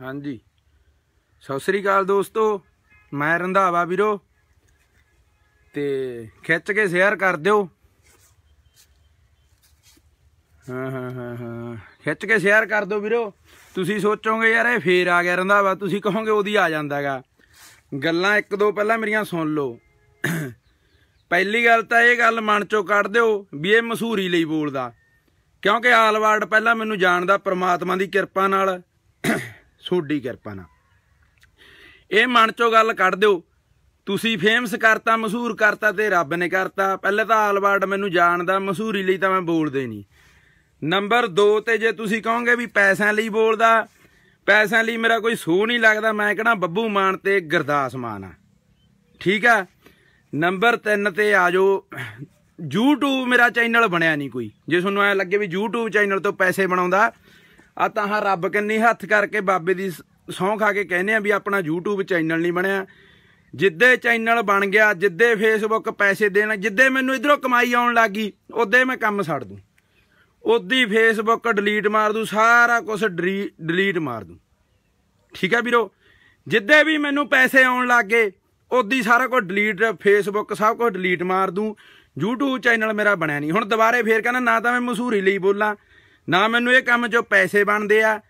ਹਾਂਜੀ। ਸਤਿ ਸ੍ਰੀ ਅਕਾਲ ਦੋਸਤੋ, ਮੈਂ ਰੰਧਾਵਾ ਵੀਰੋ। ਤੇ ਖਿੱਚ ਕੇ ਸ਼ੇਅਰ ਕਰ ਦਿਓ। ਹਾਂ ਹਾਂ ਹਾਂ ਹਾਂ। ਖਿੱਚ ਕੇ ਸ਼ੇਅਰ ਕਰ ਦਿਓ ਵੀਰੋ। ਤੁਸੀਂ ਸੋਚੋਗੇ, ਯਾਰ ਇਹ ਫੇਰ ਆ ਗਿਆ ਰੰਧਾਵਾ। ਤੁਸੀਂ ਕਹੋਗੇ, ਉਹਦੀ ਆ ਜਾਂਦਾਗਾ ਗੱਲਾਂ ਇੱਕ ਦੋ ਪਹਿਲਾਂ ਮੇਰੀਆਂ ਸੁਣ ਲਓ। ਪਹਿਲੀ ਗੱਲ ਤਾਂ ਇਹ ਗੱਲ ਮਨ ਚੋਂ ਕੱਢ ਦਿਓ ਵੀ ਇਹ ਮਸ਼ਹੂਰੀ ਲਈ ਬੋਲਦਾ। ਕਿਉਂਕਿ ਆਲਵਾਰਡ ਪਹਿਲਾਂ ਮੈਨੂੰ ਜਾਣਦਾ ਪ੍ਰਮਾਤਮਾ ਦੀ ਕਿਰਪਾ ਨਾਲ। ਤੁਹਾਡੀ ਕਿਰਪਾ ਨਾਲ। ਇਹ ਮਨ ਚੋਂ ਗੱਲ ਕੱਢ ਦਿਓ। ਤੁਸੀਂ ਫੇਮਸ ਕਰਤਾ, ਮਸ਼ਹੂਰ ਕਰਤਾ ਤੇ ਰੱਬ ਨੇ ਕਰਤਾ। ਪਹਿਲੇ ਤਾਂ ਆਲਵਾਰਡ ਮੈਨੂੰ ਜਾਣਦਾ, ਮਸ਼ਹੂਰੀ ਲਈ ਤਾਂ ਮੈਂ ਬੋਲਦੇ ਨਹੀਂ। ਨੰਬਰ 2 ਤੇ ਜੇ ਤੁਸੀਂ ਕਹੋਗੇ ਵੀ ਪੈਸਿਆਂ ਲਈ ਬੋਲਦਾ, ਪੈਸਿਆਂ ਲਈ ਮੇਰਾ ਕੋਈ ਸੋ ਨਹੀਂ ਲੱਗਦਾ, ਮੈਂ ਕਹਣਾ ਬੱਬੂ ਮਾਨ ਤੇ ਗੁਰਦਾਸ ਮਾਨ ਆ। ਠੀਕ ਆ? ਨੰਬਰ 3 ਤੇ ਆ ਜਾਓ। YouTube ਮੇਰਾ ਚੈਨਲ ਬਣਿਆ ਨਹੀਂ ਕੋਈ। ਜੇ ਤੁਹਾਨੂੰ ਐ ਲੱਗੇ ਵੀ YouTube ਚੈਨਲ ਤੋਂ ਪੈਸੇ ਬਣਾਉਂਦਾ ਆ ਤਾਂ ਹਾਂ ਰੱਬ ਕੰਨੀ ਹੱਥ ਕਰਕੇ ਬਾਬੇ ਦੀ ਸੌਂ ਖਾ ਕੇ ਕਹਿੰਦੇ ਆ ਵੀ ਆਪਣਾ YouTube ਚੈਨਲ ਨਹੀਂ ਬਣਿਆ। ਜਿੱਦੇ ਚੈਨਲ ਬਣ ਗਿਆ, ਜਿੱਦੇ Facebook ਪੈਸੇ ਦੇਣ, ਜਿੱਦੇ ਮੈਨੂੰ ਇਧਰੋਂ ਕਮਾਈ ਆਉਣ ਲੱਗੀ ਉਦੋਂ ਮੈਂ ਕੰਮ ਛੱਡ ਦੂੰ। ਉਦੀ ਫੇਸਬੁੱਕ ਡਿਲੀਟ ਮਾਰ ਦੂੰ, ਸਾਰਾ ਕੁਝ ਡਿਲੀਟ ਮਾਰ ਦੂੰ। ਠੀਕ ਹੈ ਵੀਰੋ? ਜਿੱਦੇ ਵੀ ਮੈਨੂੰ ਪੈਸੇ ਆਉਣ ਲੱਗੇ ਉਦੀ ਸਾਰਾ ਕੁਝ ਡਿਲੀਟ ਫੇਸਬੁੱਕ ਸਭ ਕੁਝ ਡਿਲੀਟ ਮਾਰ ਦੂੰ। YouTube ਚੈਨਲ ਮੇਰਾ ਬਣਿਆ ਨਹੀਂ। ਹੁਣ ਦੁਬਾਰੇ ਫੇਰ ਕਹਿੰਦਾ, ਨਾ ਤਾਂ ਮੈਂ ਮਸ਼ਹੂਰੀ ਲਈ ਬੋਲਾਂ। ਨਾ ਮੈਨੂੰ ਇਹ ਕੰਮ ਜੋ ਪੈਸੇ ਬਣਦੇ ਆ,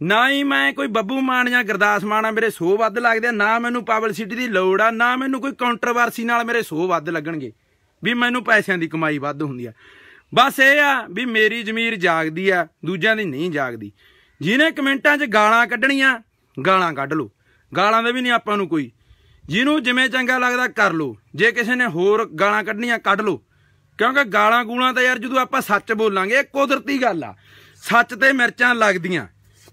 ਨਾ ਹੀ ਮੈਂ ਕੋਈ ਬੱਬੂ ਮਾਨ ਜਾਂ ਗੁਰਦਾਸ ਮਾਨ ਆ ਮੇਰੇ ਸੋ ਵੱਧ ਲੱਗਦੇ ਆ, ਨਾ ਮੈਨੂੰ ਪਬਲਿਸਿਟੀ ਦੀ ਲੋੜ ਆ, ਨਾ ਮੈਨੂੰ ਕੋਈ ਕੰਟਰੋਵਰਸੀ ਨਾਲ ਮੇਰੇ ਸੋ ਵੱਧ ਲੱਗਣਗੇ, ਵੀ ਮੈਨੂੰ ਪੈਸਿਆਂ ਦੀ ਕਮਾਈ ਵੱਧ ਹੁੰਦੀ ਆ। ਬਸ ਇਹ ਆ ਵੀ ਮੇਰੀ ਜ਼ਮੀਰ ਜਾਗਦੀ ਆ, ਦੂਜਿਆਂ ਦੀ ਨਹੀਂ ਜਾਗਦੀ। ਜਿਹਨੇ ਕਮੈਂਟਾਂ 'ਚ ਗਾਲਾਂ ਕੱਢਣੀਆਂ, ਗਾਲਾਂ ਕੱਢ ਲਓ। ਗਾਲਾਂ ਦੇ ਵੀ ਨਹੀਂ ਆਪਾਂ ਨੂੰ ਕੋਈ। ਜਿਹਨੂੰ ਜਿਵੇਂ ਚੰਗਾ ਲੱਗਦਾ ਕਰ ਲਓ। ਜੇ ਕਿਸੇ ਨੇ ਹੋਰ ਗਾਲਾਂ ਕੱਢਣੀਆਂ, ਕੱਢ ਲਓ। ਕਿਉਂਕਿ ਗਾਲਾਂ ਗੂਲਾਂ ਤਾਂ ਯਾਰ ਜਦੋਂ ਆਪਾਂ ਸੱਚ ਬੋਲਾਂਗੇ, ਇਹ ਕੁਦਰਤੀ ਗੱਲ ਆ। ਸੱਚ ਤੇ ਮਿਰਚਾਂ ਲੱਗਦੀਆਂ।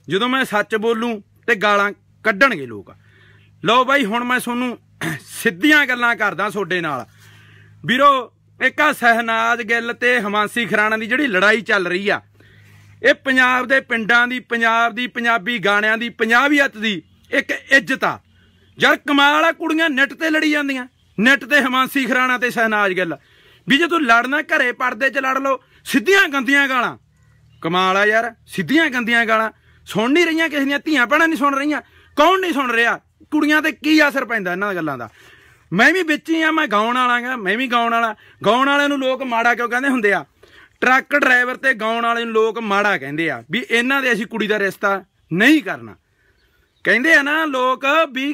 ਜਦੋਂ ਮੈਂ ਸੱਚ ਬੋਲੂੰ ਤੇ ਗਾਲਾਂ ਕੱਢਣਗੇ ਲੋਕ। ਲਓ ਬਾਈ, ਹੁਣ ਮੈਂ ਤੁਹਾਨੂੰ ਸਿੱਧੀਆਂ ਗੱਲਾਂ ਕਰਦਾ ਤੁਹਾਡੇ ਨਾਲ। ਵੀਰੋ, ਇੱਕ ਆ ਸਹਨਾਜ ਗਿੱਲ ਤੇ ਹਮਾਂਸੀ ਖਰਾਣਾ ਦੀ ਜਿਹੜੀ ਲੜਾਈ ਚੱਲ ਰਹੀ ਆ। ਇਹ ਪੰਜਾਬ ਦੇ ਪਿੰਡਾਂ ਦੀ, ਪੰਜਾਬ ਦੀ ਪੰਜਾਬੀ ਗਾਣਿਆਂ ਦੀ ਪੰਜਾਬੀਅਤ ਦੀ ਇੱਕ ਇੱਜ਼ਤ ਆ। ਯਾਰ ਕਮਾਲ ਆ, ਕੁੜੀਆਂ ਨੈਟ ਤੇ ਲੜੀ ਜਾਂਦੀਆਂ। ਨੈਟ ਤੇ ਹਮਾਂਸੀ ਖਰਾਣਾ ਤੇ ਸਹਿਨਾਜ ਗਿੱਲ। ਵੀ ਜੇ ਤੂੰ ਲੜਨਾ, ਘਰੇ ਪਰਦੇ 'ਚ ਲੜ ਲਓ, ਸਿੱਧੀਆਂ ਗੰਦੀਆਂ ਗਾਲਾਂ। ਕਮਾਲ ਆ ਯਾਰ, ਸਿੱਧੀਆਂ ਗੰਦੀਆਂ ਗਾਲਾਂ। ਸੁਣ ਨਹੀਂ ਰਹੀਆਂ ਕਿਸੇ ਦੀਆਂ, ਧੀਆਂ ਭੈਣਾਂ ਨਹੀਂ ਸੁਣ ਰਹੀਆਂ। ਕੌਣ ਨਹੀਂ ਸੁਣ ਰਿਹਾ? ਕੁੜੀਆਂ ਤੇ ਕੀ ਅਸਰ ਪੈਂਦਾ ਇਹਨਾਂ ਗੱਲਾਂ ਦਾ? ਮੈਂ ਵੀ ਵਿੱਚ ਹੀ ਆ, ਮੈਂ ਗਾਉਣ ਵਾਲਾਗਾ ਮੈਂ ਵੀ ਗਾਉਣ ਵਾਲਾ। ਗਾਉਣ ਵਾਲਿਆਂ ਨੂੰ ਲੋਕ ਮਾੜਾ ਕਿਉਂ ਕਹਿੰਦੇ ਹੁੰਦੇ ਆ? ਟਰੱਕ ਡਰਾਈਵਰ ਤੇ ਗਾਉਣ ਵਾਲੇ ਨੂੰ ਲੋਕ ਮਾੜਾ ਕਹਿੰਦੇ ਆ, ਵੀ ਇਹਨਾਂ ਦੇ ਅਸੀਂ ਕੁੜੀ ਦਾ ਰਿਸ਼ਤਾ ਨਹੀਂ ਕਰਨਾ। ਕਹਿੰਦੇ ਆ ਨਾ ਲੋਕ ਵੀ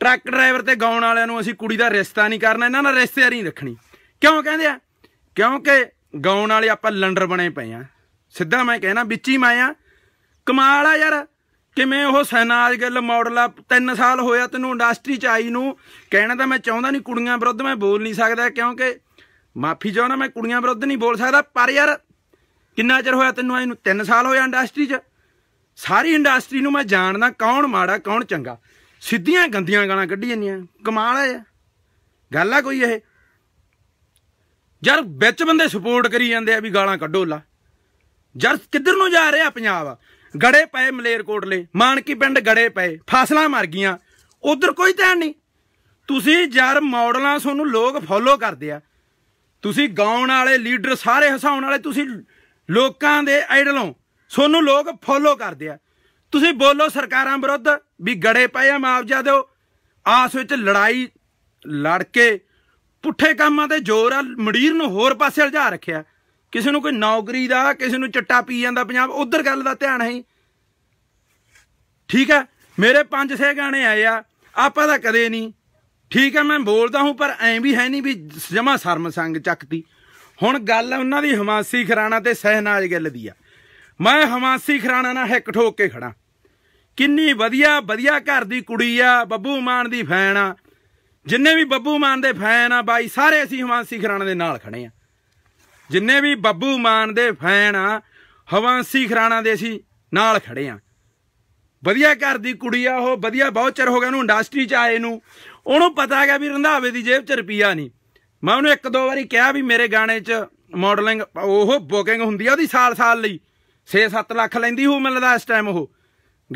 ਟਰੱਕ ਡਰਾਈਵਰ ਤੇ ਗਾਉਣ ਵਾਲਿਆਂ ਨੂੰ ਅਸੀਂ ਕੁੜੀ ਦਾ ਰਿਸ਼ਤਾ ਨਹੀਂ ਕਰਨਾ, ਇਹਨਾਂ ਨਾਲ ਰਿਸ਼ਤੇਦਾਰੀ ਨਹੀਂ ਰੱਖਣੀ। ਕਿਉਂ ਕਹਿੰਦੇ ਆ? ਕਿਉਂਕਿ ਗਾਉਣ ਵਾਲੇ ਆਪਾਂ ਲੰਡਰ ਬਣੇ ਪਏ ਆ। ਸਿੱਧਾ ਮੈਂ ਕਹਿਣਾ, ਵਿੱਚ ਹੀ ਮੈਂ ਆ। ਕਮਾਲ ਆ ਯਾਰ, ਕਿਵੇਂ ਉਹ ਸੈਨਾਜ ਗੱਲ ਮਾਡਲ ਆ 3 ਸਾਲ ਹੋਇਆ ਤੈਨੂੰ ਇੰਡਸਟਰੀ ਚ ਆਈ ਨੂੰ। ਕਹਿਣਾ ਤਾਂ ਮੈਂ ਚਾਹੁੰਦਾ ਨਹੀਂ ਕੁੜੀਆਂ ਵਿਰੁੱਧ ਮੈਂ ਬੋਲ ਨਹੀਂ ਸਕਦਾ, ਕਿਉਂਕਿ ਮਾਫੀ ਚਾਹੁੰਦਾ ਮੈਂ ਕੁੜੀਆਂ ਵਿਰੁੱਧ ਨਹੀਂ ਬੋਲ ਸਕਦਾ, ਪਰ ਯਾਰ ਕਿੰਨਾ ਚਿਰ ਹੋਇਆ ਤੈਨੂੰ ਆਈ ਨੂੰ? 3 ਸਾਲ ਹੋਇਆ ਇੰਡਸਟਰੀ 'ਚ। ਸਾਰੀ ਇੰਡਸਟਰੀ ਨੂੰ ਮੈਂ ਜਾਣਦਾ ਕੌਣ ਮਾੜਾ, ਕੌਣ ਚੰਗਾ। ਸਿੱਧੀਆਂ ਗੰਦੀਆਂ ਗਾਲਾਂ ਕੱਢੀ ਜਾਂਦੀਆਂ। ਕਮਾਲ ਆ ਗੱਲ ਆ ਕੋਈ ਇਹ? ਯਾਰ ਵਿੱਚ ਬੰਦੇ ਸਪੋਰਟ ਕਰੀ ਜਾਂਦੇ ਆ ਵੀ ਗਾਲਾਂ ਕੱਢੋ ਲਾ। ਯਾਰ ਕਿੱਧਰ ਨੂੰ ਜਾ ਰਿਹਾ ਪੰਜਾਬ? ਗੜੇ ਪਏ ਮਲੇਰਕੋਟਲੇ, ਮਾਨਕੀ ਪਿੰਡ ਗੜੇ ਪਏ, ਫਸਲਾਂ ਮਰ ਗਈਆਂ। ਉਧਰ ਕੋਈ ਧਿਆਨ ਨਹੀਂ। ਤੁਸੀਂ ਯਾਰ ਮਾਡਲਾਂ ਤੁਹਾਨੂੰ ਲੋਕ ਫੋਲੋ ਕਰਦੇ ਆ। ਤੁਸੀਂ ਗਾਉਣ ਵਾਲੇ ਲੀਡਰ ਸਾਰੇ ਹਸਾਉਣ ਵਾਲੇ, ਤੁਸੀਂ ਲੋਕਾਂ ਦੇ ਆਈਡਲੋਂ ਤੁਹਾਨੂੰ ਲੋਕ ਫੋਲੋ ਕਰਦੇ ਆ। ਤੁਸੀਂ ਬੋਲੋ ਸਰਕਾਰਾਂ ਵਿਰੁੱਧ ਵੀ ਗੜੇ ਪਏ ਆ, ਮੁਆਵਜ਼ਾ ਦਿਓ। ਆਸ ਵਿੱਚ ਲੜਾਈ, ਲੜ ਕੇ ਪੁੱਠੇ ਕੰਮਾਂ ਤੇ ਜ਼ੋਰ ਆ ਮੜੀਰ ਨੂੰ ਹੋਰ ਪਾਸੇ ਉਲਝਾ ਰੱਖਿਆ। ਕਿਸੇ ਨੂੰ ਕੋਈ ਨੌਕਰੀ ਦਾ, ਕਿਸੇ ਨੂੰ ਚੱਟਾ ਪੀ ਜਾਂਦਾ ਪੰਜਾਬ, ਉਧਰ ਗੱਲ ਦਾ ਧਿਆਨ ਹੈ ਠੀਕ ਹੈ, ਮੇਰੇ ਪੰਜ ਛੇ ਗਾਣੇ ਆਏ ਆ, ਆਪਾਂ ਤਾਂ ਕਦੇ ਨਹੀਂ। ਠੀਕ ਹੈ, ਮੈਂ ਬੋਲਦਾ ਹੂੰ, ਪਰ ਐਂ ਵੀ ਹੈ ਨਹੀਂ ਵੀ ਜਮਾ ਸ਼ਰਮ ਸੰਗ ਚੱਕਤੀ। ਹੁਣ ਗੱਲ ਉਹਨਾਂ ਦੀ ਹਮਾਸੀ ਖਰਾਣਾ ਤੇ ਸਹਿਨਾਜ ਗੱਲ ਦੀ ਆ। ਮੈਂ ਹਮਾਸੀ ਖਰਾਣਾ ਨਾਲ ਹਿੱਕ ਠੋਕ ਕੇ ਖੜਾ ਕਿੰਨੀ ਵਧੀਆ ਵਧੀਆ ਘਰ ਦੀ ਕੁੜੀ ਆ, ਬੱਬੂ ਮਾਨ ਦੀ ਫੈਨ ਆ। ਜਿੰਨੇ ਵੀ ਬੱਬੂ ਮਾਨ ਦੇ ਫੈਨ ਆ, ਬਾਈ, ਸਾਰੇ ਅਸੀਂ ਹਵਾਂਸੀ ਖਰਾਣਾ ਦੇ ਨਾਲ ਖੜੇ ਆ। ਜਿੰਨੇ ਵੀ ਬੱਬੂ ਮਾਨ ਦੇ ਫੈਨ ਆ, ਹਵਾਂਸੀ ਖਰਾਣਾ ਦੇ ਅਸੀਂ ਨਾਲ ਖੜੇ ਆ। ਵਧੀਆ ਘਰ ਦੀ ਕੁੜੀ ਆ ਉਹ, ਵਧੀਆ ਬਹੁਤ ਚਿਰ ਹੋ ਗਿਆ ਉਹਨੂੰ ਇੰਡਸਟਰੀ ਚ ਆਏ ਨੂੰ। ਉਹਨੂੰ ਪਤਾ ਹੈਗਾ ਵੀ ਰੰਧਾਵੇ ਦੀ ਜੇਬ ਚ ਰੁਪਈਆ ਨਹੀਂ। ਮੈਂ ਉਹਨੂੰ ਇੱਕ ਦੋ ਵਾਰੀ ਕਿਹਾ ਵੀ ਮੇਰੇ ਗਾਣੇ ਚ ਮਾਡਲਿੰਗ ਉਹ ਬੁਕਿੰਗ ਹੁੰਦੀ ਆ ਉਹਦੀ ਸਾਲ-ਸਾਲ ਲਈ। 6-7 ਲੱਖ ਲੈਂਦੀ ਹੋ ਮਿਲਦਾ ਇਸ ਟਾਈਮ ਉਹ।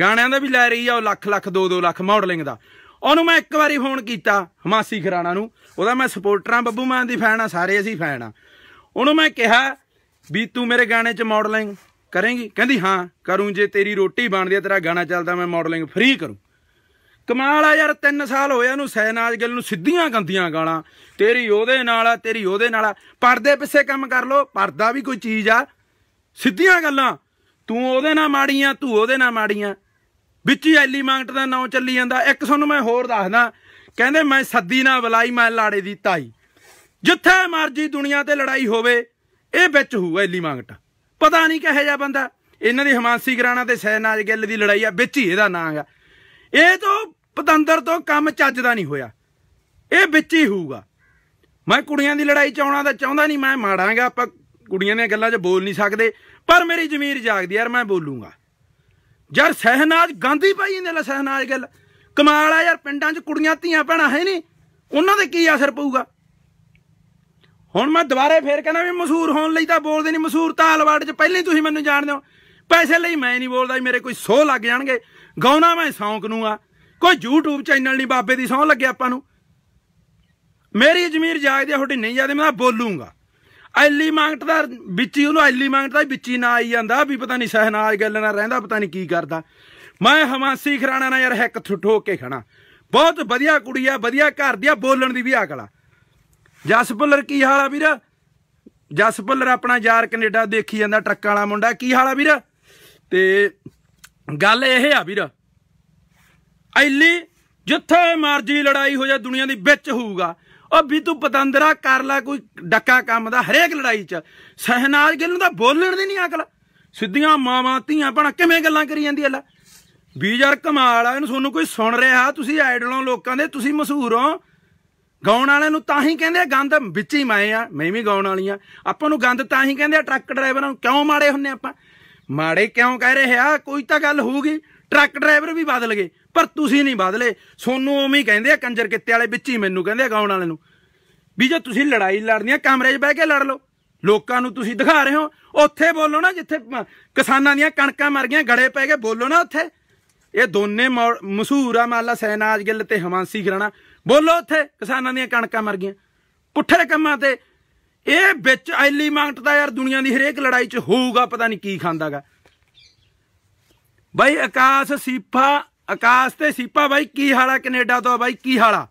ਗਾਣਿਆਂ ਦਾ ਵੀ ਲੈ ਰਹੀ ਆ ਉਹ ਲੱਖ ਲੱਖ 2-2 ਲੱਖ ਮਾਡਲਿੰਗ ਦਾ। ਉਹਨੂੰ ਮੈਂ ਇੱਕ ਵਾਰੀ ਫੋਨ ਕੀਤਾ ਹਮਾਸੀ ਖਰਾਣਾ ਨੂੰ। ਉਹਦਾ ਮੈਂ ਸਪੋਰਟਰ ਆ ਬੱਬੂ ਮਾਨ ਦੀ ਫੈਨ ਆ ਸਾਰੇ ਅਸੀਂ ਫੈਨ ਆ ਉਹਨੂੰ ਮੈਂ ਕਿਹਾ ਵੀ ਤੂੰ ਮੇਰੇ ਗਾਣੇ 'ਚ ਮਾਡਲਿੰਗ ਕਰੇਂਗੀ? ਕਹਿੰਦੀ, ਹਾਂ, ਕਰੂੰ ਜੇ ਤੇਰੀ ਰੋਟੀ ਬਣਦੀ ਆ ਤੇਰਾ ਗਾਣਾ ਚੱਲਦਾ, ਮੈਂ ਮਾਡਲਿੰਗ ਫ੍ਰੀ ਕਰੂੰ। ਕਮਾਲ ਆ ਯਾਰ 3 ਸਾਲ ਹੋਇਆ ਉਹਨੂੰ ਸੈਨਾਜ ਗਿੱਲ ਨੂੰ ਸਿੱਧੀਆਂ ਗੰਦੀਆਂ ਗਾਲਾਂ। ਤੇਰੀ ਉਹਦੇ ਨਾਲ ਆ, ਤੇਰੀ ਉਹਦੇ ਨਾਲ ਆ। ਪਰਦੇ ਪਿੱਛੇ ਕੰਮ ਕਰ ਲੋ ਪਰਦਾ ਵੀ ਕੋਈ ਚੀਜ਼ ਆ। ਸਿੱਧੀਆਂ ਗੱਲਾਂ। ਤੂੰ ਉਹਦੇ ਨਾਲ ਮਾੜੀਆਂ ਤੂੰ ਉਹਦੇ ਨਾਲ ਮਾੜੀਆਂ ਵਿੱਚ ਹੀ ਐਲੀ ਮੰਗਟ ਦਾ ਨਾਂ ਚੱਲੀ ਜਾਂਦਾ। ਇੱਕ ਤੁਹਾਨੂੰ ਮੈਂ ਹੋਰ ਦੱਸਦਾ, ਕਹਿੰਦੇ ਮੈਂ ਸੱਦੀ ਨਾ ਬੁਲਾਈ, ਮੈਂ ਲਾੜੇ ਦੀ ਤਾਈ। ਜਿੱਥੇ ਮਰਜ਼ੀ ਦੁਨੀਆ ਤੇ ਲੜਾਈ ਹੋਵੇ, ਇਹ ਵਿੱਚ ਹੋਊਗਾ ਐਲੀ ਮੰਗਟ। ਪਤਾ ਨਹੀਂ ਕਿਹੋ ਜਿਹਾ ਬੰਦਾ। ਇਹਨਾਂ ਦੀ ਹਮਾਂਸੀ ਗਰਾਣਾ ਤੇ ਸੈਨਾਜ ਗਿੱਲ ਦੀ ਲੜਾਈ ਆ, ਵਿੱਚ ਹੀ ਇਹਦਾ ਨਾਂ ਆ। ਇਹ ਤੋਂ ਪਤੰਦਰ ਤੋਂ ਕੰਮ ਚੱਜਦਾ ਨਹੀਂ ਹੋਇਆ। ਇਹ ਵਿੱਚ ਹੀ ਹੋਊਗਾ। ਮੈਂ ਕੁੜੀਆਂ ਦੀ ਲੜਾਈ ਚ ਆਉਣਾ ਤਾਂ ਚਾਹੁੰਦਾ ਨਹੀਂ, ਮੈਂ ਮਾੜਾਂਗਾ, ਆਪਾਂ ਕੁੜੀਆਂ ਦੀਆਂ ਗੱਲਾਂ 'ਚ ਬੋਲ ਨਹੀਂ ਸਕਦੇ। ਪਰ ਮੇਰੀ ਜ਼ਮੀਰ ਜਾਗਦੀ ਯਾਰ ਮੈਂ ਬੋਲੂੰਗਾ। ਯਾਰ ਸਹਿਨਾਜ, ਗਾਂਧੀ ਭਾਈ ਇਹਦੇ ਨਾਲ ਸਹਿਨਾਜ ਗੱਲ। ਕਮਾਲ ਆ ਯਾਰ, ਪਿੰਡਾਂ 'ਚ ਕੁੜੀਆਂ, ਧੀਆਂ, ਭੈਣਾਂ ਹੈ ਨਹੀਂ। ਉਹਨਾਂ ਦੇ ਕੀ ਅਸਰ ਪਊਗਾ? ਹੁਣ ਮੈਂ ਦੁਬਾਰੇ ਫੇਰ ਕਹਿੰਦਾ ਵੀ ਮਸ਼ਹੂਰ ਹੋਣ ਲਈ ਤਾਂ ਬੋਲਦੇ ਨਹੀਂ। ਮਸ਼ਹੂਰ ਤਾਂ 'ਚ ਪਹਿਲਾਂ ਹੀ ਤੁਸੀਂ ਮੈਨੂੰ ਜਾਣਦੇ ਹੋ। ਪੈਸੇ ਲਈ ਮੈਂ ਨਹੀਂ ਬੋਲਦਾ ਮੇਰੇ ਕੋਈ ਸੋਹ ਲੱਗ ਜਾਣਗੇ। ਗਾਉਣਾ ਮੈਂ ਸ਼ੌਂਕ ਨੂੰ ਆ। ਕੋਈ YouTube ਚੈਨਲ ਨਹੀਂ ਬਾਬੇ ਦੀ, ਸੌਂ ਲੱਗੇ ਆਪਾਂ ਨੂੰ। ਮੇਰੀ ਜ਼ਮੀਰ ਜਾਗਦੀ ਆ, ਤੁਹਾਡੀ ਨਹੀਂ ਜਾਗਦੀ, ਮੈਂ ਬੋਲੂੰਗਾ। ਐਲੀ ਮੰਗਟ ਦਾ ਵਿੱਚ ਹੀ ਉਹਨੂੰ ਐਲੀ ਮੰਗਟ ਦਾ ਵਿੱਚ ਹੀ ਨਾ ਆਈ ਜਾਂਦਾ, ਵੀ ਪਤਾ ਨਹੀਂ ਸਹਿਨਾਜ ਗੱਲ ਨਾਲ ਰਹਿੰਦਾ, ਪਤਾ ਨਹੀਂ ਕੀ ਕਰਦਾ। ਮੈਂ ਹਮਾਸੀ ਖਰਾਣਾ ਨਾਲ ਯਾਰ ਇੱਕ ਠੋਕ ਕੇ ਖਣਾ ਬਹੁਤ ਵਧੀਆ ਕੁੜੀ ਆ, ਵਧੀਆ ਘਰ ਦੀ ਆ, ਬੋਲਣ ਦੀ ਵੀ ਅਕਲ ਆ। ਜਸ ਭੁੱਲਰ ਕੀ ਹਾਲ ਆ ਵੀਰ? ਜਸ ਭੁੱਲਰ ਆਪਣਾ ਯਾਰ ਕੈਨੇਡਾ ਦੇਖੀ ਜਾਂਦਾ, ਟਰੱਕਾਂ ਵਾਲਾ ਮੁੰਡਾ, ਕੀ ਹਾਲ ਆ ਵੀਰ? ਤੇ ਗੱਲ ਇਹ ਆ ਵੀਰ, ਐਲੀ ਜਿੱਥੇ ਮਰਜ਼ੀ ਲੜਾਈ ਹੋ ਜਾ ਦੁਨੀਆ ਦੀ ਵਿੱਚ ਹੋਊਗਾ ਉਹ ਵੀ ਤੂੰ ਪਤੰਦਰਾ ਕਰ ਲੈ ਕੋਈ ਡੱਕਾ ਕੰਮ ਦਾ, ਹਰੇਕ ਲੜਾਈ 'ਚ। ਸਹਿਨਾਜ ਗਿੱਲ ਨੂੰ ਤਾਂ ਬੋਲਣ ਦੀ ਨਹੀਂ ਅਕਲ। ਸਿੱਧੀਆਂ ਮਾਵਾਂ, ਧੀਆਂ, ਭਣਾ ਕਿਵੇਂ ਗੱਲਾਂ ਕਰੀ ਜਾਂਦੀ ਐ ਵੀ ਯਾਰ ਕਮਾਲ ਆ, ਇਹਨੂੰ ਤੁਹਾਨੂੰ ਕੋਈ ਸੁਣ ਰਿਹਾ, ਤੁਸੀਂ ਆਈਡਲੋਂ ਲੋਕਾਂ ਦੇ, ਤੁਸੀਂ ਮਸ਼ਹੂਰ ਹੋ। ਗਾਉਣ ਵਾਲਿਆਂ ਨੂੰ ਤਾਂ ਹੀ ਕਹਿੰਦੇ ਆ, ਗੰਦ ਵਿੱਚ ਹੀ ਮੈਂ ਆ, ਮੈਂ ਵੀ ਗਾਉਣ ਵਾਲੀ ਆ। ਆਪਾਂ ਨੂੰ ਗੰਦ ਤਾਂ ਹੀ ਕਹਿੰਦੇ ਆ, ਟਰੱਕ ਡਰਾਈਵਰਾਂ ਨੂੰ ਕਿਉਂ ਮਾੜੇ ਹੁੰਨੇ ਆਪਾਂ? ਮਾੜੇ ਕਿਉਂ ਕਹਿ ਰਹੇ ਆ? ਕੋਈ ਤਾਂ ਗੱਲ ਹੋਊਗੀ, ਟਰੱਕ ਡਰਾਈਵਰ ਵੀ ਬਦਲ ਗਏ। ਪਰ ਤੁਸੀਂ ਨਹੀਂ ਬਦਲੇ। ਸੋਨੂੰ ਉਵੇਂ ਹੀ ਕਹਿੰਦੇ ਆ, ਕੰਜਰ ਕਿੱਤੇ ਵਾਲੇ ਵਿੱਚ ਹੀ ਮੈਨੂੰ ਕਹਿੰਦੇ ਆ, ਗਾਉਣ ਵਾਲੇ ਨੂੰ। ਵੀ ਜੇ ਤੁਸੀਂ ਲੜਾਈ ਲੜਨੀ ਆ ਕਮਰੇ 'ਚ ਬਹਿ ਕੇ ਲੜ ਲਓ। ਲੋਕਾਂ ਨੂੰ ਤੁਸੀਂ ਦਿਖਾ ਰਹੇ ਹੋ, ਉੱਥੇ ਬੋਲੋ ਨਾ ਜਿੱਥੇ ਕਿਸਾਨਾਂ ਦੀਆਂ ਕਣਕਾਂ ਮਰ ਗਈਆਂ, ਗੜੇ ਪੈ ਗਏ, ਬੋਲੋ ਨਾ ਉੱਥੇ। ਇਹ ਦੋਨੇ ਮਸ਼ਹੂਰ ਆ, ਮਾਲਾ ਸੈਨਾਜ ਗਿੱਲ ਤੇ ਹਮਾਂਸੀ ਖਰਾਣਾ। ਬੋਲੋ ਉੱਥੇ, ਕਿਸਾਨਾਂ ਦੀਆਂ ਕਣਕਾਂ ਮਰ ਗਈਆਂ। ਪੁੱਠੇ ਕੰਮਾਂ ਤੇ। ਇਹ ਵਿੱਚ ਐਲੀਮੈਂਟ ਦਾ ਯਾਰ ਦੁਨੀਆ ਦੀ ਹਰੇਕ ਲੜਾਈ 'ਚ ਹੋਊਗਾ, ਪਤਾ ਨਹੀਂ ਕੀ ਖਾਂਦਾਗਾ। ਬਾਈ ਆਕਾਸ਼ ਸੀਪਾ ਆਕਾਸ਼ ਤੇ ਸੀਪਾ ਬਾਈ, ਕੀ ਹਾਲਾ ਕੈਨੇਡਾ ਤੋਂ ਬਾਈ, ਕੀ ਹਾਲਾ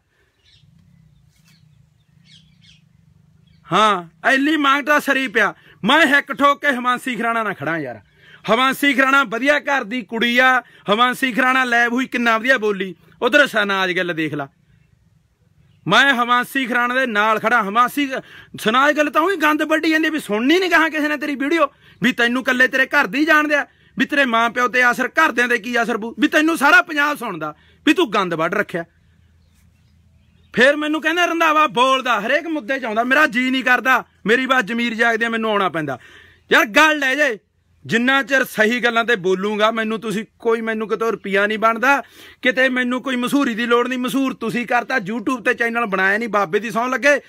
ਹਾਂ ਐਲੀ ਮੰਗਦਾ ਸਰੀ ਪਿਆ। ਮੈਂ ਇੱਕ ਠੋਕ ਕੇ ਹਮਾਂਸੀ ਖਰਾਣਾ ਨਾ ਖੜਾ ਯਾਰ। ਹਵਾਂਸੀ ਖਰਾਣਾ ਵਧੀਆ ਘਰ ਦੀ ਕੁੜੀ ਆ। ਹਵਾਂਸੀ ਖਰਾਣਾ ਲੈਬ ਹੋਈ ਕਿੰਨਾ ਵਧੀਆ ਬੋਲੀ। ਉਧਰ ਸਨਾਜ ਗੱਲ ਦੇਖ ਲਾ। ਮੈਂ ਹਵਾਂਸੀ ਖਰਾਣਾ ਦੇ ਨਾਲ ਖੜਾ। ਹਮਾਂਸੀ ਸਨਾਜ ਗੱਲ ਤਾਂ ਉਹੀ ਗੰਦ ਵੱਢੀ ਜਾਂਦੀ ਵੀ ਸੁਣਨੀ ਨਹੀਂ ਕਹਾ ਕਿਸੇ ਨੇ ਤੇਰੀ ਵੀਡੀਓ। ਵੀ ਤੈਨੂੰ ਕੱਲੇ ਤੇਰੇ ਘਰ ਦੀ ਜਾਣਦੇ ਆ। ਵੀ ਤੇਰੇ ਮਾਂ ਪਿਓ ਤੇ ਅਸਰ ਘਰਦਿਆਂ 'ਤੇ ਕੀ ਅਸਰ ਵੀ ਤੈਨੂੰ ਸਾਰਾ ਪੰਜਾਬ ਸੁਣਦਾ, ਵੀ ਤੂੰ ਗੰਦ ਵੱਢ ਰੱਖਿਆ। ਫੇਰ ਮੈਨੂੰ ਕਹਿੰਦਾ, ਰੰਧਾਵਾ ਬੋਲਦਾ, ਹਰੇਕ ਮੁੱਦੇ 'ਚ ਆਉਂਦਾ, ਮੇਰਾ ਜੀ ਨਹੀਂ ਕਰਦਾ, ਮੇਰੀ ਬਾਤ ਜ਼ਮੀਰ ਜਾਗਦੀ ਮੈਨੂੰ ਆਉਣਾ ਪੈਂਦਾ। ਯਾਰ ਗੱਲ ਲੈ ਜੇ, ਜਿੰਨਾ ਚਿਰ ਸਹੀ ਗੱਲਾਂ ਤੇ ਬੋਲੂਗਾ, ਮੈਨੂੰ ਤੁਸੀਂ ਕੋਈ, ਮੈਨੂੰ ਕਿਤੋਂ ਰੁਪਿਆ ਨਹੀਂ ਬਣਦਾ, ਕਿਤੇ ਮੈਨੂੰ ਕੋਈ ਮਸ਼ਹੂਰੀ ਦੀ ਲੋੜ ਨਹੀਂ ਮਸ਼ਹੂਰ ਤੁਸੀਂ ਕਰਤਾ, YouTube ਤੇ ਚੈਨਲ ਬਣਾਇਆ ਨਹੀਂ, ਬਾਬੇ ਦੀ ਸੌਂ ਲੱਗੇ।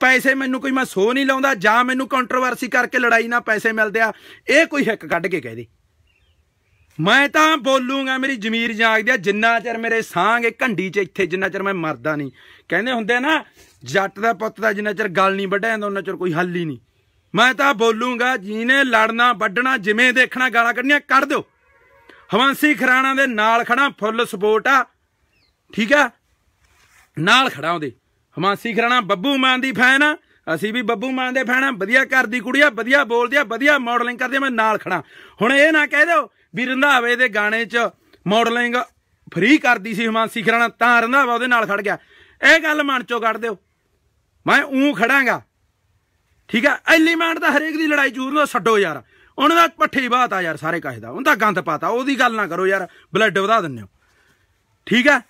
ਪੈਸੇ ਮੈਨੂੰ ਕੋਈ, ਮੈਂ ਸੋ ਨਹੀਂ ਲਾਉਂਦਾ, ਜਾਂ ਮੈਨੂੰ ਕੰਟਰੋਵਰਸੀ ਕਰਕੇ ਲੜਾਈ ਨਾਲ ਪੈਸੇ ਮਿਲਦੇ ਆ, ਇਹ ਕੋਈ ਹਿੱਕ ਕੱਢ ਕੇ ਕਹਿ ਦੇ। ਮੈਂ ਤਾਂ ਬੋਲੂਗਾ, ਮੇਰੀ ਜ਼ਮੀਰ ਜਾਗਦੀ ਆ, ਜਿੰਨਾ ਚਿਰ ਮੇਰੇ ਸਾਹਗੇ ਘੰਡੀ 'ਚ ਇੱਥੇ, ਜਿੰਨਾ ਚਿਰ ਮੈਂ ਮਰਦਾ ਨਹੀਂ। ਕਹਿੰਦੇ ਹੁੰਦੇ ਨਾ, ਜੱਟ ਦਾ ਪੁੱਤ ਦਾ ਜਿੰਨਾ ਚਿਰ ਗੱਲ ਨਹੀਂ ਵੱਢਿਆ ਜਾਂਦਾ ਉਹਨਾਂ ਚਿਰ ਕੋਈ ਹੱਲ ਹੀ ਨਹੀਂ। ਮੈਂ ਤਾਂ ਬੋਲੂਗਾ ਜਿਹਨੇ ਲੜਨਾ, ਵੱਢਣਾ, ਜਿਵੇਂ ਦੇਖਣਾ, ਗਾਲਾਂ ਕੱਢਣੀਆਂ, ਕੱਢ ਦਿਓ। ਹਵਾਂਸੀ ਖਰਾਣਾ ਦੇ ਨਾਲ ਖੜਾ, ਫੁੱਲ ਸਪੋਰਟ ਆ। ਠੀਕ ਆ? ਨਾਲ ਖੜਾ ਉਹਦੇ। ਹਮਾਂਸੀ ਖਰਾਣਾ ਬੱਬੂ ਮਾਨ ਦੀ ਫੈਨ ਆ। ਅਸੀਂ ਵੀ ਬੱਬੂ ਮਾਨ ਦੇ ਫੈਨ ਆ। ਵਧੀਆ ਘਰ ਦੀ ਕੁੜੀ ਆ ਵਧੀਆ ਬੋਲਦੀ ਆ, ਵਧੀਆ ਮਾਡਲਿੰਗ ਕਰਦੀ ਆ, ਮੈਂ ਨਾਲ ਖੜਾ। ਹੁਣ ਇਹ ਨਾ ਕਹਿ ਦਿਓ ਵੀ ਰੰਧਾਵੇ ਦੇ ਗਾਣੇ 'ਚ ਮਾਡਲਿੰਗ ਫ੍ਰੀ ਕਰਦੀ ਸੀ ਹਮਾਂਸੀ ਖਰਾਣਾ, ਤਾਂ ਰੰਧਾਵਾ ਉਹਦੇ ਨਾਲ ਖੜ ਗਿਆ। ਇਹ ਗੱਲ ਮਨ ਚੋਂ ਕੱਢ ਦਿਓ। ਮੈਂ ਉਂ ਖੜਾਂਗਾ। ਠੀਕ ਹੈ ਐਲੀਮੈਂਟ ਦਾ ਹਰੇਕ ਦੀ ਲੜਾਈ ਚੂਰ ਨੂੰ ਛੱਡੋ ਯਾਰ। ਉਹਨਾਂ ਦਾ ਪੱਠੇ ਬਾਤ ਆ ਯਾਰ, ਸਾਰੇ ਕਹੇ ਦਾ। ਉਹਦਾ ਗੰਦ ਪਾਤਾ। ਉਹਦੀ ਗੱਲ ਨਾ ਕਰੋ ਯਾਰ। ਬਲੱਡ ਵਧਾ ਦਿੰਨੇ ਹੋ। ਠੀਕ ਹੈ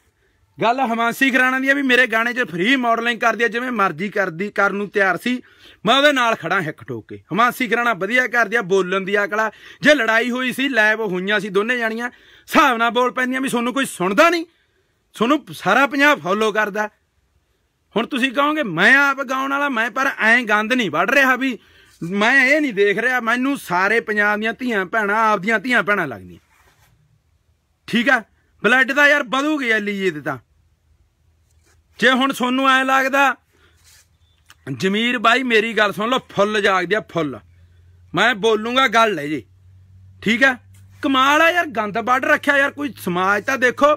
ਗੱਲ ਹਮਾਂਸੀ ਖਰਾਣਾ ਦੀ ਆ ਵੀ ਮੇਰੇ ਗਾਣੇ 'ਚ ਫ੍ਰੀ ਮਾਡਲਿੰਗ ਕਰਦੀ ਆ, ਜਿਵੇਂ ਮਰਜ਼ੀ ਕਰਦੀ, ਕਰਨ ਨੂੰ ਤਿਆਰ ਸੀ। ਮੈਂ ਉਹਦੇ ਨਾਲ ਖੜਾ ਹਿੱਕ ਠੋਕ ਕੇ ਹਮਾਂਸੀ ਖਰਾਣਾ ਵਧੀਆ ਕਰਦੀ ਆ, ਬੋਲਣ ਦੀ ਅਕਲਾ ਜੇ ਲੜਾਈ ਹੋਈ ਸੀ ਲੈਬ ਹੋਈਆਂ ਸੀ ਦੋਨੇ ਜਾਣੀਆਂ, ਹਿਸਾਬ ਨਾਲ ਬੋਲ ਪੈਂਦੀਆਂ ਵੀ ਤੁਹਾਨੂੰ ਕੋਈ ਸੁਣਦਾ ਨਹੀਂ। ਤੁਹਾਨੂੰ ਸਾਰਾ ਪੰਜਾਬ ਫੋਲੋ ਕਰਦਾ। ਹੁਣ ਤੁਸੀਂ ਕਹੋਗੇ, ਮੈਂ ਆਪ ਗਾਉਣ ਵਾਲਾ, ਮੈਂ ਪਰ ਐਂ ਗੰਦ ਨਹੀਂ ਵੱਢ ਰਿਹਾ ਵੀ, ਮੈਂ ਇਹ ਨਹੀਂ ਦੇਖ ਰਿਹਾ, ਮੈਨੂੰ ਸਾਰੇ ਪੰਜਾਬ ਦੀਆਂ ਧੀਆਂ ਭੈਣਾਂ, ਆਪਦੀਆਂ ਧੀਆਂ ਭੈਣਾਂ ਲੱਗਦੀਆਂ। ਠੀਕ ਆ? ਬਲੱਡ ਦਾ ਯਾਰ ਵਧੂਗੀ ਐਲੀ ਜੀ ਤਾਂ। ਜੇ ਹੁਣ ਤੁਹਾਨੂੰ ਐ ਲੱਗਦਾ, ਜਮੀਰ ਬਾਈ ਮੇਰੀ ਗੱਲ ਸੁਣ ਲਓ, ਫੁੱਲ ਜਾਗਦੀ ਆ, ਫੁੱਲ। ਮੈਂ ਬੋਲੂੰਗਾ ਗੱਲ ਹੈ ਜੀ। ਠੀਕ ਹੈ ਕਮਾਲ ਆ ਯਾਰ, ਗੰਦ ਵੱਢ ਰੱਖਿਆ ਯਾਰ, ਕੋਈ ਸਮਾਜ ਤਾਂ ਦੇਖੋ,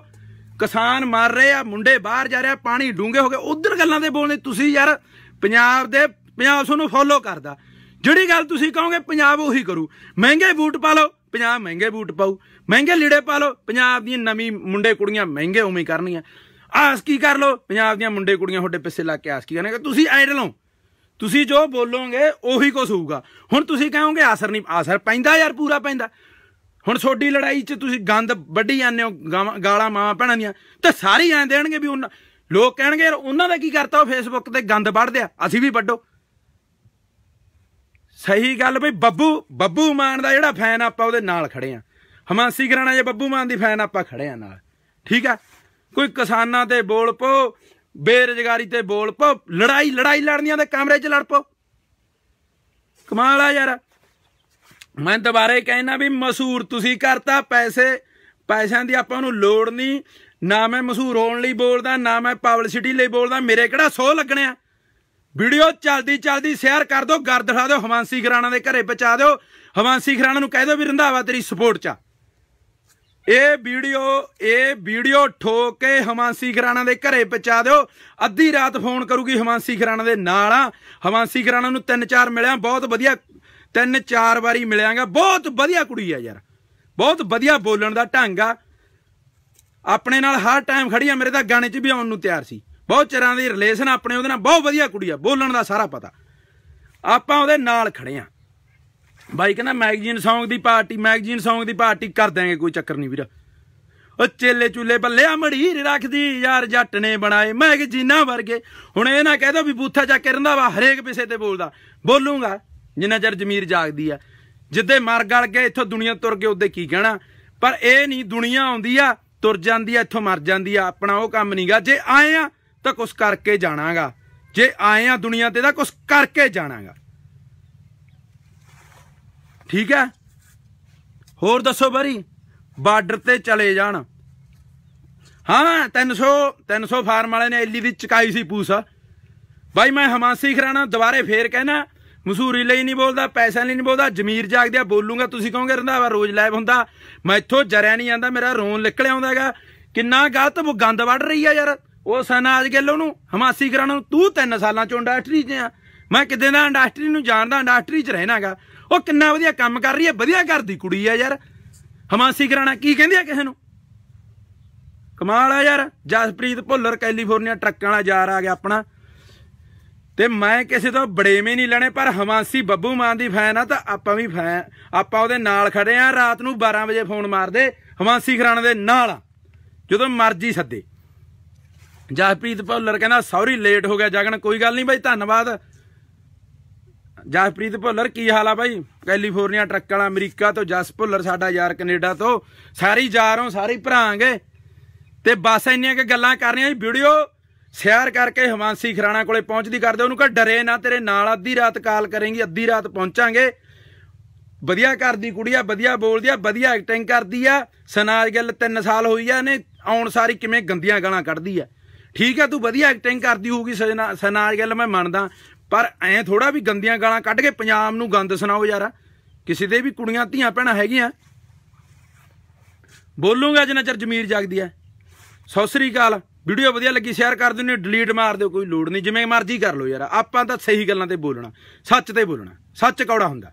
ਕਿਸਾਨ ਮਰ ਰਹੇ ਆ, ਮੁੰਡੇ ਬਾਹਰ ਜਾ ਰਿਹਾ ਪਾਣੀ ਡੂੰਘੇ ਹੋ ਗਏ, ਉਧਰ ਗੱਲਾਂ ਦੇ ਬੋਲਦੇ, ਤੁਸੀਂ ਯਾਰ ਪੰਜਾਬ ਦੇ, ਪੰਜਾਬ ਤੁਹਾਨੂੰ ਫੋਲੋ ਕਰਦਾ। ਜਿਹੜੀ ਗੱਲ ਤੁਸੀਂ ਕਹੋਗੇ, ਪੰਜਾਬ ਉਹੀ ਕਰੂ। ਮਹਿੰਗੇ ਬੂਟ ਪਾ ਲਓ ਪੰਜਾਬ ਮਹਿੰਗੇ ਬੂਟ ਪਾਊ। ਮਹਿੰਗੇ ਲੀੜੇ ਪਾ ਲਓ, ਪੰਜਾਬ ਦੀਆਂ ਨਵੀਂ ਮੁੰਡੇ ਕੁੜੀਆਂ ਮਹਿੰਗੇ ਉਵੇਂ ਹੀ ਕਰਨੀਆਂ ਆਸ ਕੀ ਕਰ ਲਓ, ਪੰਜਾਬ ਦੀਆਂ ਮੁੰਡੇ ਕੁੜੀਆਂ ਤੁਹਾਡੇ ਪਿੱਛੇ ਲੱਗ ਕੇ ਆਸ ਕੀ ਕਰਨਗੇ ਤੁਸੀਂ ਆਈਡਲ ਹੋ ਤੁਸੀਂ ਜੋ ਬੋਲੋਗੇ ਉਹੀ ਕੁਝ ਹੋਊਗਾ। ਹੁਣ ਤੁਸੀਂ ਕਹੋਗੇ, ਆਸਰ ਨਹੀਂ, ਆਸਰ ਪੈਂਦਾ ਯਾਰ, ਪੂਰਾ ਪੈਂਦਾ। ਹੁਣ ਛੋਟੀ ਲੜਾਈ 'ਚ ਤੁਸੀਂ ਗੰਦ ਵੱਢੀ ਜਾਂਦੇ ਹੋ, ਗਾਵਾਂ- ਗਾਲਾਂ ਮਾਵਾਂ ਭੈਣਾਂ ਦੀਆਂ, ਤੇ ਸਾਰੇ ਐਂ ਦੇਣਗੇ ਵੀ ਉਹਨਾਂ ਲੋਕ ਕਹਿਣਗੇ, ਯਾਰ, ਉਹਨਾਂ ਦਾ ਕੀ ਕਰਤਾ ਉਹ ਫੇਸਬੁੱਕ ਤੇ ਗੰਦ ਵੱਢਦੇ ਆ ਅਸੀਂ ਵੀ ਵੱਢੋ। ਸਹੀ ਗੱਲ ਬਈ, ਬੱਬੂ ਬੱਬੂ ਮਾਨ ਦਾ ਜਿਹੜਾ ਫੈਨ ਆਪਾਂ ਉਹਦੇ ਨਾਲ ਖੜੇ ਆ। ਹਮਾਂਸੀ ਕਰਾਣਾ ਜੇ ਬੱਬੂ ਮਾਨ ਦੀ ਫੈਨ ਆਪਾਂ ਖੜੇ ਆ ਨਾਲ। ਠੀਕ ਆ? ਕੋਈ ਕਿਸਾਨਾਂ ਤੇ ਬੋਲ ਪੋ ਬੇਰੁਜ਼ਗਾਰੀ ਤੇ ਬੋਲ ਪੋ ਲੜਾਈ ਲੜਾਈ ਲੜਨੀਆਂ ਦੇ ਕਮਰੇ 'ਚ ਲੜ ਪੋ ਕਮਾਲ ਆ ਯਾਰ। ਮੈਂ ਦੁਬਾਰੇ ਕਹਿਣਾ ਵੀ ਮਸ਼ਹੂਰ ਤੁਸੀਂ ਕਰਤਾ, ਪੈਸੇ, ਪੈਸਿਆਂ ਦੀ ਆਪਾਂ ਨੂੰ ਲੋੜ ਨਹੀਂ। ਨਾ ਮੈਂ ਮਸ਼ਹੂਰ ਹੋਣ ਲਈ ਬੋਲਦਾ, ਨਾ ਮੈਂ ਪਬਲਿਸਿਟੀ ਲਈ ਬੋਲਦਾ, ਮੇਰੇ ਕਿਹੜਾ ਸੋ ਲੱਗਣੇ ਆ? ਵੀਡੀਓ ਚਲਦੀ ਚਲਦੀ ਸ਼ੇਅਰ ਕਰ ਦਿਓ ਗਰ ਦਿਖਾ ਦਿਓ, ਹਮਾਂਸੀ ਖਰਾਣਾ ਦੇ ਘਰੇ ਪਹੁੰਚਾ ਦਿਓ। ਹਵਾਂਸੀ ਖਰਾਣਾ ਨੂੰ ਕਹਿ ਦਿਓ ਵੀ ਰੰਧਾਵਾ ਤੇਰੀ ਸਪੋਰਟ 'ਚ ਆ। ਇਹ ਵੀਡੀਓ ਇਹ ਵੀਡੀਓ ਠੋਕ ਕੇ ਹਮਾਂਸੀ ਖਰਾਣਾ ਦੇ ਘਰੇ ਪਹੁੰਚਾ ਦਿਓ। ਅੱਧੀ ਰਾਤ ਫੋਨ ਕਰੂਗੀ ਹਮਾਂਸੀ ਖਰਾਣਾ ਦੇ ਨਾਲ ਆ। ਹਵਾਂਸੀ ਖਰਾਣਾ ਨੂੰ ਤਿੰਨ ਚਾਰ ਮਿਲਿਆ, ਬਹੁਤ ਵਧੀਆ, ਤਿੰਨ ਚਾਰ ਵਾਰੀ ਮਿਲਿਆਗਾ। ਬਹੁਤ ਵਧੀਆ ਕੁੜੀ ਆ ਯਾਰ। ਬਹੁਤ ਵਧੀਆ ਬੋਲਣ ਦਾ ਢੰਗ ਆ। ਆਪਣੇ ਨਾਲ ਹਰ ਟਾਈਮ ਖੜੀ ਆ, ਮੇਰੇ ਤਾਂ ਗਾਣੇ 'ਚ ਵੀ ਆਉਣ ਨੂੰ ਤਿਆਰ ਸੀ। ਬਹੁਤ ਚਿਰਾਂ ਦੀ ਰਿਲੇਸ਼ਨ ਆਪਣੇ, ਉਹਦੇ ਨਾਲ ਬਹੁਤ ਵਧੀਆ ਕੁੜੀ ਆ, ਬੋਲਣ ਦਾ ਸਾਰਾ ਪਤਾ। ਆਪਾਂ ਉਹਦੇ ਨਾਲ ਖੜੇ ਆ। ਬਾਈ ਕਹਿੰਦਾ ਮੈਗਜ਼ੀਨ Song ਦੀ ਪਾਰਟੀ ਮੈਗਜ਼ੀਨ Song ਦੀ ਪਾਰਟੀ ਕਰ ਦਾਂਗੇ ਕੋਈ ਚੱਕਰ ਨਹੀਂ ਵੀਰ। ਉਹ ਚੇਲੇ ਚੁੱਲੇ ਬੱਲਿਆ ਮੜੀਰ ਰੱਖਦੀ, ਯਾਰ ਜੱਟ ਨੇ ਬਣਾਏ ਮੈਗਜ਼ੀਨਾਂ ਵਰਗੇ। ਹੁਣ ਇਹ ਨਾ ਕਹਿ ਦੋ ਵੀ ਬੂਥਾ ਚੱਕ ਕੇ ਰਹਿੰਦਾ ਵਾ, ਹਰੇਕ ਪਿਸੇ ਤੇ ਬੋਲਦਾ। ਬੋਲੂਗਾ, ਜਿੰਨਾ ਚਿਰ ਜ਼ਮੀਰ ਜਾਗਦੀ ਆ। ਜਿੱਦੇ ਮਰ ਗਲ ਕੇ ਇੱਥੋਂ ਦੁਨੀਆ ਤੁਰ ਗਏ, ਉਹਦੇ ਕੀ ਕਹਿਣਾ? ਪਰ ਇਹ ਨਹੀਂ ਦੁਨੀਆ ਆਉਂਦੀ ਆ, ਤੁਰ ਜਾਂਦੀ ਆ, ਇੱਥੋਂ ਮਰ ਜਾਂਦੀ ਆ। ਆਪਣਾ ਉਹ ਕੰਮ ਨਹੀਂਗਾ ਜੇ ਆਏ ਆ ਤਾਂ ਕੁਛ ਕਰਕੇ ਜਾਣਾਗਾ। ਜੇ ਆਏ ਆ ਦੁਨੀਆ ਤੇ ਤਾਂ ਕੁਛ ਕਰਕੇ ਜਾਣਾਗਾ। ਠੀਕ ਹੈ? ਹੋਰ ਦੱਸੋ ਬਾਰੀ? ਬਾਰਡਰ ਤੇ ਚਲੇ ਜਾਣ। ਹਾਂ 300 300 ਫਾਰਮ ਵਾਲੇ ਨੇ ਐਲੀ ਦੀ ਚਕਾਈ ਸੀ ਪੂਸ। ਬਾਈ, ਮੈਂ ਹਮਾਸੀ ਖਰਾਣਾ ਦੁਬਾਰੇ ਫੇਰ ਕਹਿਣਾ, ਮਸੂਰੀ ਲਈ ਨਹੀਂ ਬੋਲਦਾ ਪੈਸਾ ਲਈ ਨਹੀਂ ਬੋਲਦਾ, ਜ਼ਮੀਰ ਜਾਗਦਿਆ ਬੋਲੂਗਾ, ਤੁਸੀਂ ਕਹੋਗੇ ਰੰਧਾਵਾ ਰੋਜ਼ ਲਾਈਵ ਹੁੰਦਾ ਮੈਂ ਇੱਥੋਂ ਜਰਿਆ ਨਹੀਂ ਜਾਂਦਾ ਮੇਰਾ ਰੋਣ ਨਿਕਲ ਆਉਂਦਾਗਾ ਕਿੰਨਾ ਗਲਤ ਉਹ ਗੰਦ ਵੱਢ ਰਹੀ ਆ ਯਾਰ। ਉਹ ਸਨਾਜ ਗਿੱਲ ਉਹਨੂੰ ਹਮਾਸੀ ਖਰਾਣਾ ਨੂੰ ਤੂੰ ਤਿੰਨ ਸਾਲਾਂ ਚੋਂ ਇੰਡਸਟਰੀ 'ਚ ਆ। ਮੈਂ ਕਿਤੇ ਨਾ ਇੰਡਸਟਰੀ ਨੂੰ ਜਾਣਦਾ ਇੰਡਸਟਰੀ 'ਚ ਰਹਿਣਾਗਾ ਉਹ ਕਿੰਨਾ ਵਧੀਆ ਕੰਮ ਕਰ ਰਹੀ ਹੈ, ਵਧੀਆ ਕਰਦੀ ਕੁੜੀ ਆ ਯਾਰ। ਹਮਾਸੀ ਕਰਾਣਾ ਕੀ ਕਹਿੰਦੀ ਆ ਕਿਸੇ ਨੂੰ? ਕਮਾਲ ਆ ਯਾਰ, ਜਸਪ੍ਰੀਤ ਭੁੱਲਰ, ਕੈਲੀਫੋਰਨੀਆ ਟਰੱਕਾਂ ਵਾਲਾ ਯਾਰ ਆ ਗਿਆ ਆਪਣਾ। ਤੇ ਮੈਂ ਕਿਸੇ ਤੋਂ ਬੜੇਵੇਂ ਨਹੀਂ ਲੈਣੇ, ਪਰ ਹਮਾਂਸੀ ਬੱਬੂ ਮਾਨ ਦੀ ਫੈਨ ਆ, ਤਾਂ ਆਪਾਂ ਵੀ ਫੈਨ। ਆਪਾਂ ਉਹਦੇ ਨਾਲ ਖੜੇ ਆ, ਰਾਤ ਨੂੰ 12 ਵਜੇ ਫੋਨ ਮਾਰਦੇ, ਹਮਾਂਸੀ ਖਰਾਣਾ ਦੇ ਨਾਲ ਆ। ਜਦੋਂ ਮਰਜ਼ੀ ਸੱਦੇ। ਜਸਪ੍ਰੀਤ ਭੁੱਲਰ ਕਹਿੰਦਾ, ਸੌਰੀ ਲੇਟ ਹੋ ਗਿਆ ਜਗਨ ਕੋਈ ਗੱਲ ਨਹੀਂ ਬਾਈ, ਧੰਨਵਾਦ। ਜਸਪ੍ਰੀਤ ਭੁੱਲਰ, ਕੀ ਹਾਲ ਆ ਬਾਈ? ਕੈਲੀਫੋਰਨੀਆ ਟਰੱਕ ਵਾਲਾ ਅਮਰੀਕਾ ਤੋਂ ਜਸ ਭੁੱਲਰ ਸਾਡਾ ਯਾਰ ਕੈਨੇਡਾ ਤੋਂ। ਸਾਰੀ ਯਾਰੋਂ ਸਾਰੇ ਭਰਾਂਗੇ। ਤੇ ਬਸ ਇੰਨੀਆਂ ਕਿ ਗੱਲਾਂ ਕਰਨੀਆਂ ਵੀਡੀਓ ਸ਼ੇਅਰ ਕਰਕੇ ਹਮਾਂਸੀ ਖਰਾਣਾ ਕੋਲੇ ਪਹੁੰਚਦੀ ਕਰਦੇ ਉਹਨੂੰ ਕਹ, ਡਰੇ ਨਾ, ਤੇਰੇ ਨਾਲ ਅੱਧੀ ਰਾਤ ਕਾਲ ਕਰੇਂਗੀ, ਅੱਧੀ ਰਾਤ ਪਹੁੰਚਾਂਗੇ। ਵਧੀਆ ਕਰਦੀ ਕੁੜੀ ਆ ਵਧੀਆ ਬੋਲਦੀ ਆ, ਵਧੀਆ ਐਕਟਿੰਗ ਕਰਦੀ ਆ। ਸਨਾਜ ਗਿੱਲ 3 ਸਾਲ ਹੋਈ ਆ, ਇਹਨੇ ਆਉਣ ਸਾਰੀ ਕਿਵੇਂ ਗੰਦੀਆਂ ਗਾਲਾਂ ਕੱਢਦੀ ਆ। ਠੀਕ ਹੈ, ਤੂੰ ਵਧੀਆ ਐਕਟਿੰਗ ਕਰਦੀ ਹੋਊਗੀ ਸਜਨਾ ਸਨਾਜ ਗੱਲ ਮੈਂ ਮੰਨਦਾ। ਪਰ ਐ ਥੋੜਾ ਵੀ ਗੰਦੀਆਂ ਗਾਲਾਂ ਕੱਢ ਕੇ ਪੰਜਾਬ ਨੂੰ ਗੰਦ ਸੁਣਾਓ ਯਾਰ। ਕਿਸੇ ਦੇ ਵੀ ਕੁੜੀਆਂ ਧੀਆਂ ਭੈਣਾਂ ਹੈਗੀਆਂ। ਬੋਲੂਗਾ ਜਿੰਨਾ ਚਿਰ ਜ਼ਮੀਰ ਜਾਗਦੀ ਆ ਸਤਿ ਸ੍ਰੀ ਅਕਾਲ। ਵੀਡੀਓ ਵਧੀਆ ਲੱਗੀ ਸ਼ੇਅਰ ਕਰ ਦਿਓ ਡਿਲੀਟ ਮਾਰ ਦਿਓ, ਕੋਈ ਲੋੜ ਨਹੀਂ। ਜਿਵੇਂ ਮਰਜ਼ੀ ਕਰ ਲਓ ਯਾਰ। ਆਪਾਂ ਤਾਂ ਸਹੀ ਗੱਲਾਂ ਤੇ ਬੋਲਣਾ। ਸੱਚ ਤੇ ਬੋਲਣਾ। ਸੱਚ ਕੌੜਾ ਹੁੰਦਾ।